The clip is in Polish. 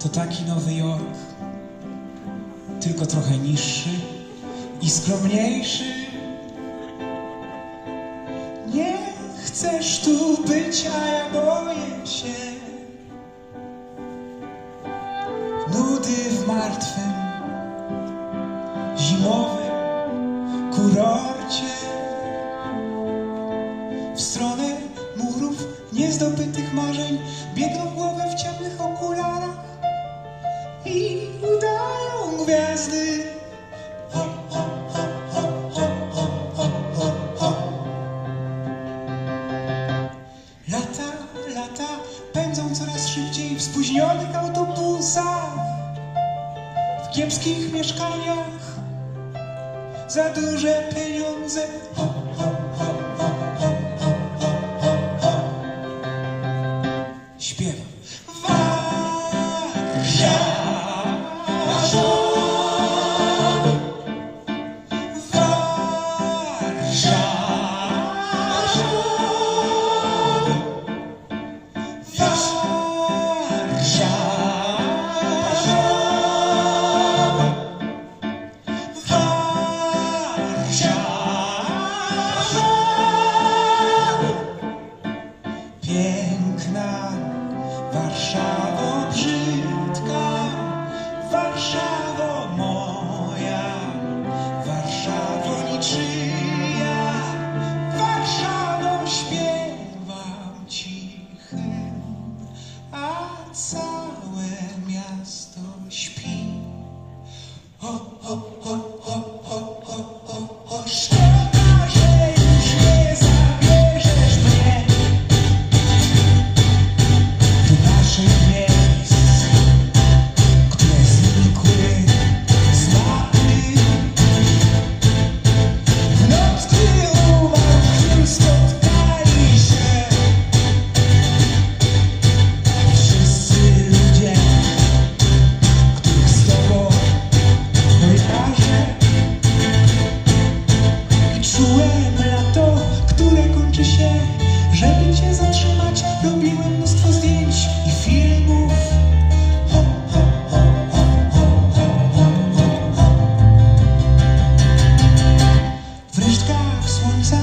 To taki Nowy Jork, tylko trochę niższy i skromniejszy. Nie chcesz tu być, a ja boję się. Nudy w martwym, zimowym kurorcie. W stronę murów niezdobytych marzeń biegną głowę w ciemnych okularach gwiazdy. Lata, lata pędzą coraz szybciej w spóźnionych autobusach, w kiepskich mieszkaniach, za duże pieniądze. Warszawo brzydka, Warszawo moja, Warszawo niczyja, Warszawo śpiewam cichy, a co? Czułem lato, które kończy się Żeby cię zatrzymać Robiłem mnóstwo zdjęć i filmów ho, ho, ho, ho, ho, ho, ho, ho. W resztkach słońca